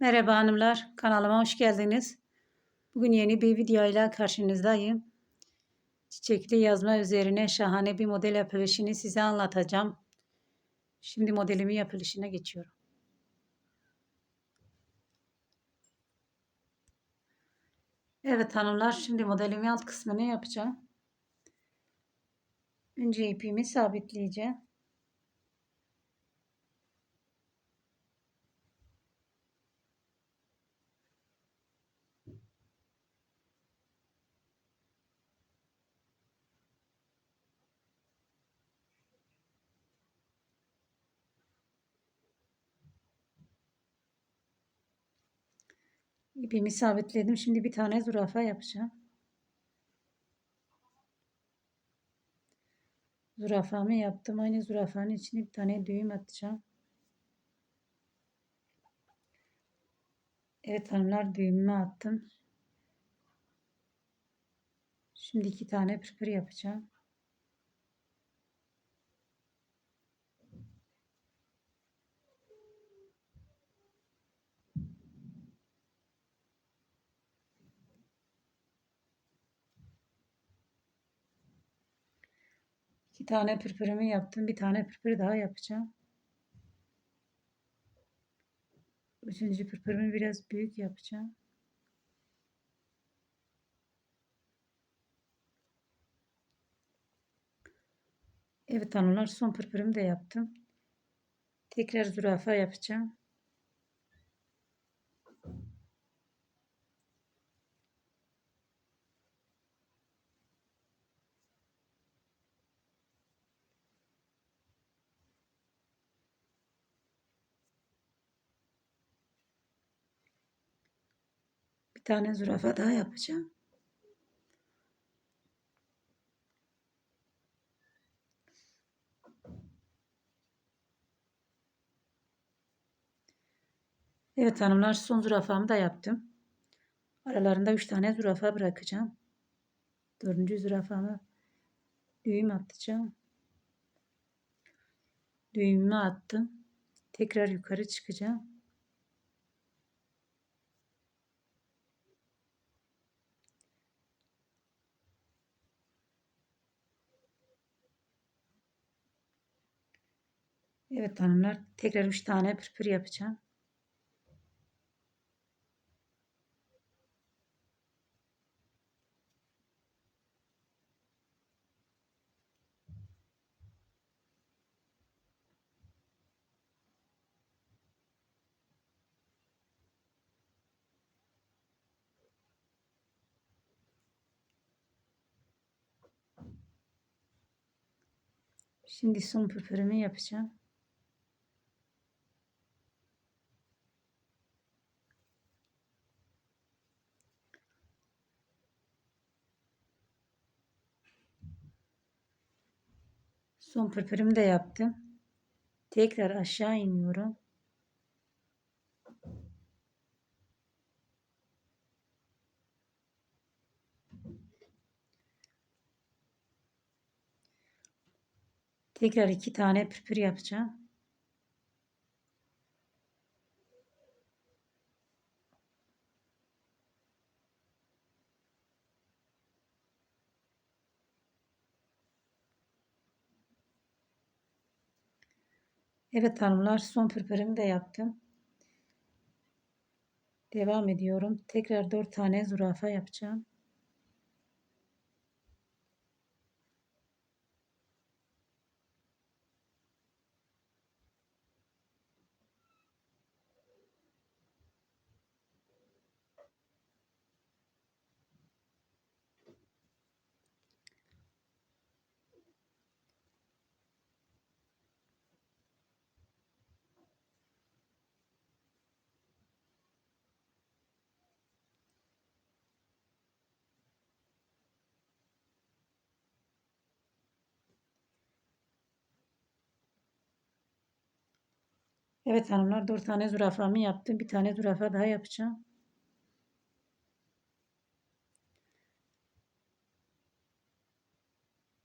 Merhaba hanımlar, kanalıma hoş geldiniz. Bugün yeni bir videoyla karşınızdayım. Çiçekli yazma üzerine şahane bir model yapılışını size anlatacağım. Şimdi modelimi yapılışına geçiyorum. Evet hanımlar, şimdi modelimi alt kısmını yapacağım. Önce ipimi sabitleyeceğim. İpimi sabitledim. Şimdi bir tane zürafa yapacağım. Zürafamı yaptım. Aynı zürafanın içine bir tane düğüm atacağım. Evet hanımlar düğümümü attım. Şimdi iki tane pırpır yapacağım. Tane pırpırımı yaptım. Bir tane pırpır daha yapacağım. Üçüncü pırpırımı biraz büyük yapacağım. Evet hanımlar son pırpırımı da yaptım. Tekrar zürafa yapacağım. Tane zürafa daha yapacağım. Evet hanımlar son zürafamı da yaptım. Aralarında 3 tane zürafa bırakacağım. Dördüncü zürafamı düğüm atacağım. Düğümümü attım. Tekrar yukarı çıkacağım. Evet hanımlar tekrar 3 tane pırpır yapacağım. Şimdi son pırpırımı yapacağım. Son pırpırımı da yaptım. Tekrar aşağı iniyorum. Tekrar iki tane pırpır yapacağım. Evet hanımlar son pırpırımı da yaptım. Devam ediyorum. Tekrar 4 tane zürafa yapacağım. Evet hanımlar 4 tane zürafamı yaptım. Bir tane zürafa daha yapacağım.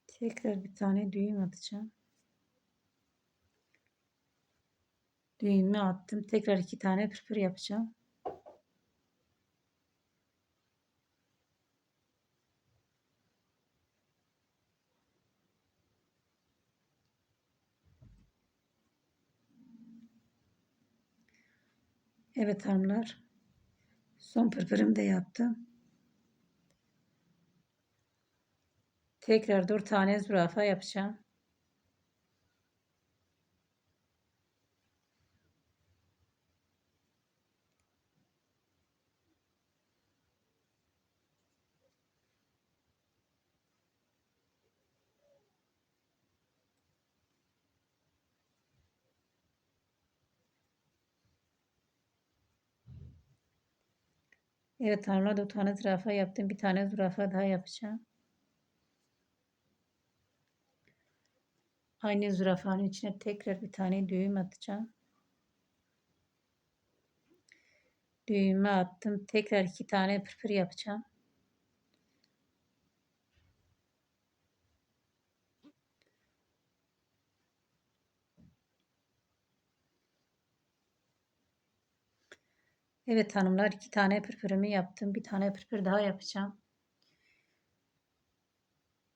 Tekrar bir tane düğüm atacağım. Düğümü attım. Tekrar iki tane pırpır yapacağım. Evet hanımlar. Son pırpırımı da yaptım. Tekrar 4 tane zürafa yapacağım. Evet hanımlar 4 tane zürafa yaptım. Bir tane zürafa daha yapacağım. Aynı zürafanın içine tekrar bir tane düğüm atacağım. Düğümü attım. Tekrar iki tane pırpır yapacağım. Evet hanımlar iki tane pırpırımı yaptım. Bir tane pırpır daha yapacağım.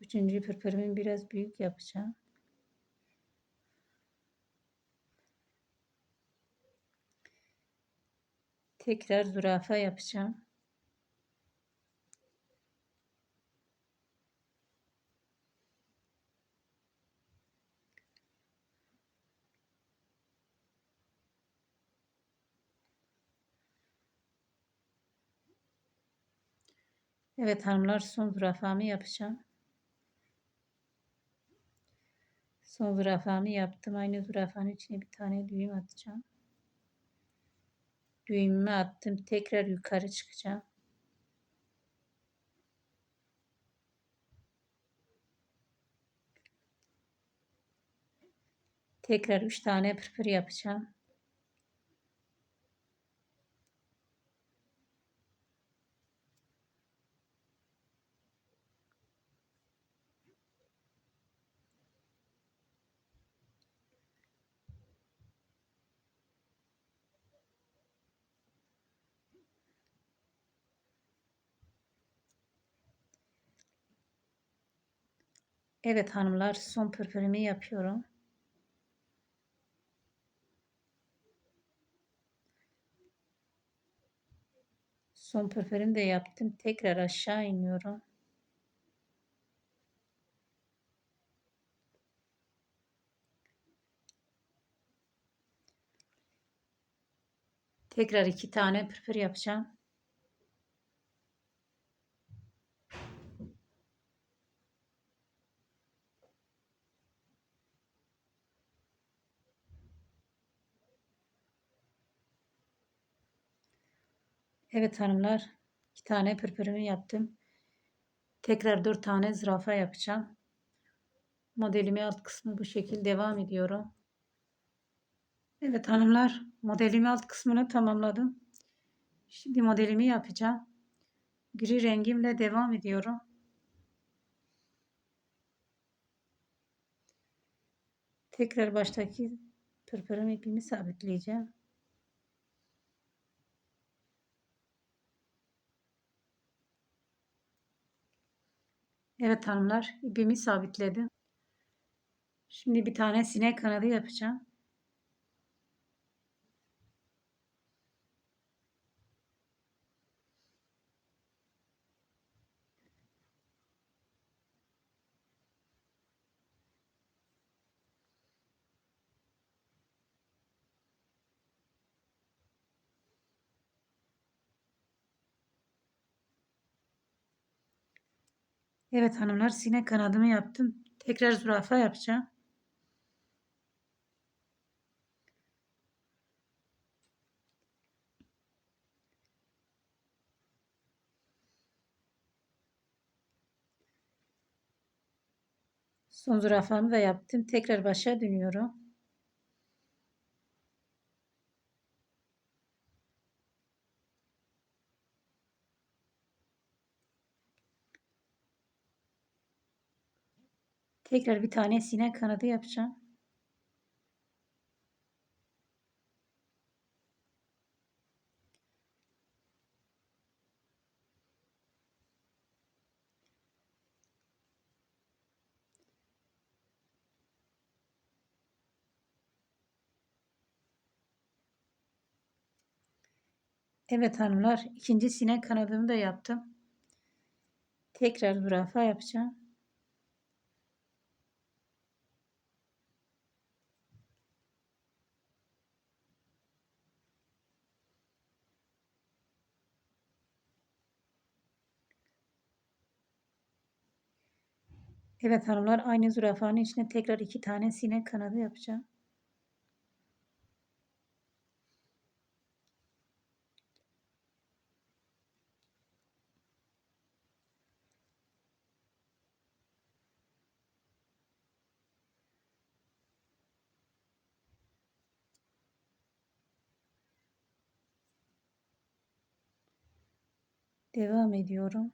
Üçüncü pırpırımı biraz büyük yapacağım. Tekrar zürafa yapacağım. Evet hanımlar son zürafamı yapacağım. Son zürafamı yaptım. Aynı zürafanın içine bir tane düğüm atacağım. Düğümümü attım. Tekrar yukarı çıkacağım. Tekrar 3 tane pırpır yapacağım. Evet hanımlar son pırpırımı yapıyorum. Son pırpırımı da yaptım. Tekrar aşağı iniyorum. Tekrar iki tane pırpır yapacağım. Evet hanımlar. iki tane pırpırımı yaptım. Tekrar dört tane zürafa yapacağım. Modelimi alt kısmı bu şekilde devam ediyorum. Evet hanımlar. Modelimi alt kısmını tamamladım. Şimdi modelimi yapacağım. Gri rengimle devam ediyorum. Tekrar baştaki pırpırım ipimi sabitleyeceğim. Evet hanımlar ipimi sabitledim. Şimdi bir tane sinek kanadı yapacağım. Evet hanımlar sinek kanadımı yaptım. Tekrar zürafa yapacağım. Son zürafamı da yaptım. Tekrar başa dönüyorum. Tekrar bir tane sinek kanadı yapacağım. Evet hanımlar ikinci sinek kanadımı da yaptım. Tekrar zürafa yapacağım. Evet hanımlar aynı zürafanın içine tekrar iki tane sinek kanadı yapacağım. Devam ediyorum.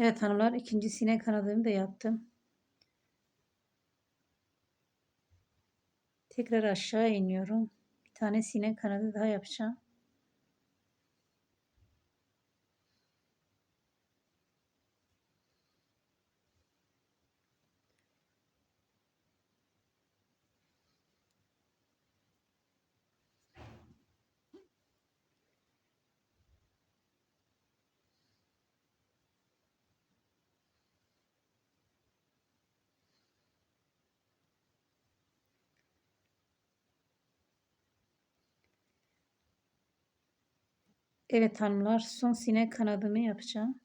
Evet hanımlar ikinci sinek kanadımı da yaptım. Tekrar aşağı iniyorum. Bir tane sinek kanadı daha yapacağım. Evet hanımlar son sinek kanadımı yapacağım.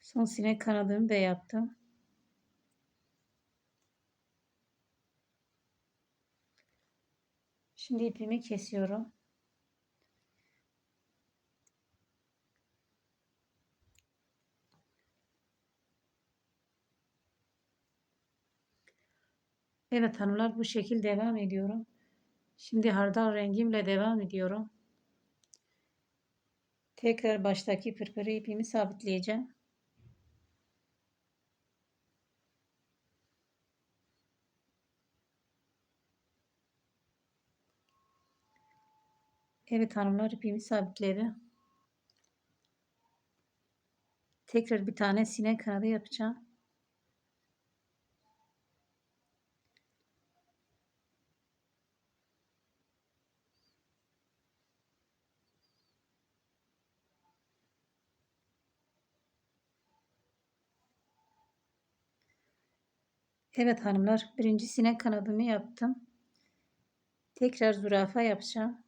Son sinek kanadımı da yaptım. Şimdi ipimi kesiyorum. Evet hanımlar bu şekil devam ediyorum. Şimdi hardal rengimle devam ediyorum. Tekrar baştaki pırpırı ipimi sabitleyeceğim. Evet hanımlar ipimi sabitledi. Tekrar bir tane sinek kanadı yapacağım. Evet hanımlar birinci sinek kanadımı yaptım. Tekrar zürafa yapacağım.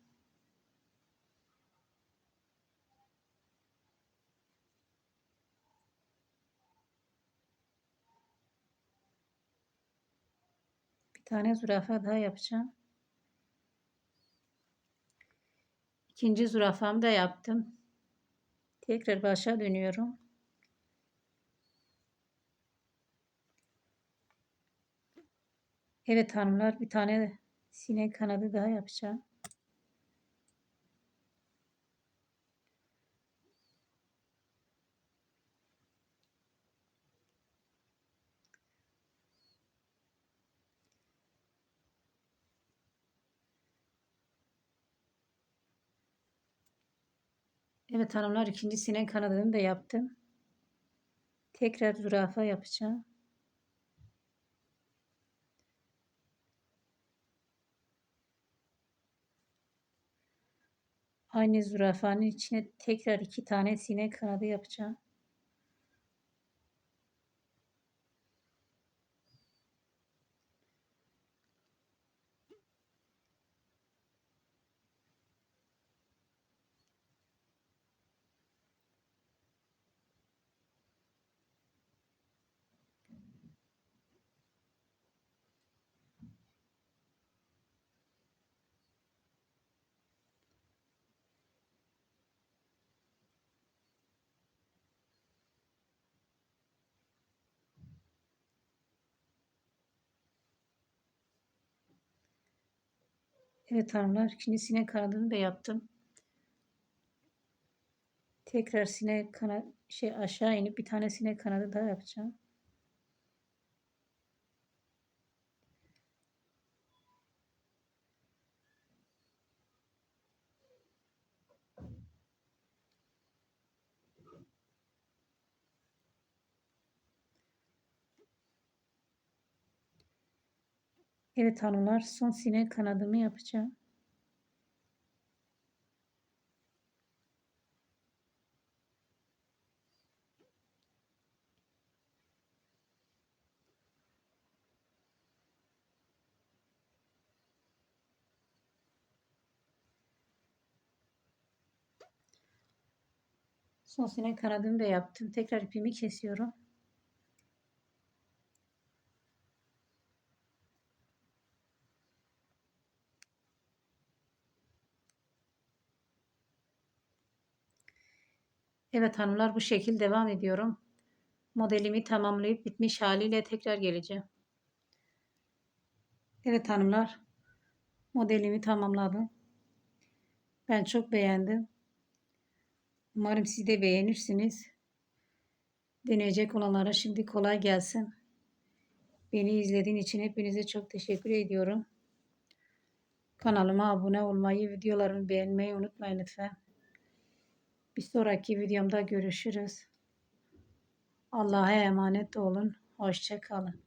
Bir tane zürafa daha yapacağım. İkinci zürafamı da yaptım. Tekrar başa dönüyorum. Evet hanımlar bir tane sinek kanadı daha yapacağım. Evet hanımlar ikinci sinek kanadını da yaptım. Tekrar zürafa yapacağım. Aynı zürafanın içine tekrar iki tane sinek kanadı yapacağım. Evet hanımlar ikinci sinek kanadını da yaptım. Tekrar sinek kanat şey aşağı inip bir tane sinek kanadı daha yapacağım. Evet hanımlar son sinek kanadımı yapacağım. Son sinek kanadını da yaptım. Tekrar ipimi kesiyorum. Evet hanımlar bu şekil devam ediyorum. Modelimi tamamlayıp bitmiş haliyle tekrar geleceğim. Evet hanımlar modelimi tamamladım. Ben çok beğendim. Umarım siz de beğenirsiniz. Deneyecek olanlara şimdi kolay gelsin. Beni izlediğin için hepinize çok teşekkür ediyorum. Kanalıma abone olmayı, videolarımı beğenmeyi unutmayın lütfen. Bir sonraki videomda görüşürüz. Allah'a emanet olun. Hoşçakalın.